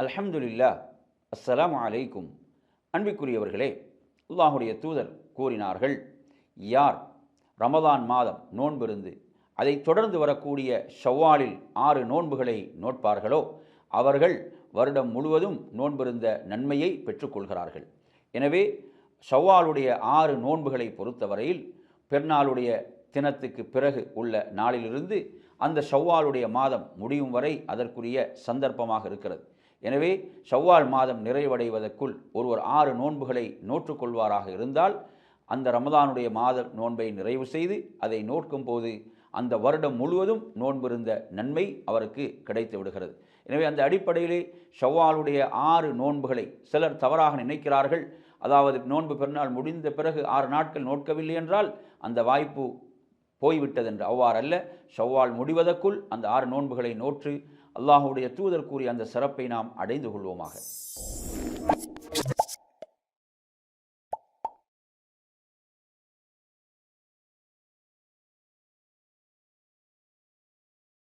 அல்ஹம்துலில்லா அஸ்ஸலாம் அலைக்கும். அன்பிற்குரியவர்களே அல்லாஹுடைய தூதர் கூறினார்கள் யார் ரமதான் மாதம் நோன்பிருந்து அதை தொடர்ந்து வரக்கூடிய ஷவ்வாலில் ஆறு நோன்புகளை நோட்பார்களோ அவர்கள் வருடம் முழுவதும் நோன்பிருந்த நன்மையை பெற்றுக்கொள்கிறார்கள். எனவே ஷவ்வாலுடைய ஆறு நோன்புகளை பொறுத்தவரையில் பெருநாளுடைய தினத்துக்கு பிறகு உள்ள நாளிலிருந்து அந்த ஷவ்வாலுடைய மாதம் முடியும் வரை அதற்குரிய சந்தர்ப்பமாக இருக்கிறது. எனவே ஷவ்வால் மாதம் நிறைவடைவதற்குள் ஒருவர் ஆறு நோன்புகளை நோற்றுக்கொள்வாராக இருந்தால் அந்த ரமதானுடைய மாத நோன்பை நிறைவு செய்து அதை நோட்கும் போது அந்த வருடம் முழுவதும் நோன்பிருந்த நன்மை அவருக்கு கிடைத்து விடுகிறது. எனவே அந்த அடிப்படையிலே ஷவ்வாலுடைய ஆறு நோன்புகளை சிலர் தவறாக நினைக்கிறார்கள். அதாவது நோன்பு பெருநாள் முடிந்த பிறகு ஆறு நாட்கள் நோட்கவில்லை என்றால் அந்த வாய்ப்பு போய்விட்டதென்று அவ்வாறல்ல. ஷவ்வால் முடிவதற்குள் அந்த ஆறு நோன்புகளை நோற்று அல்லாஹுடைய தூதர் கூறிய அந்த சிறப்பை நாம் அடைந்து கொள்வோமாக.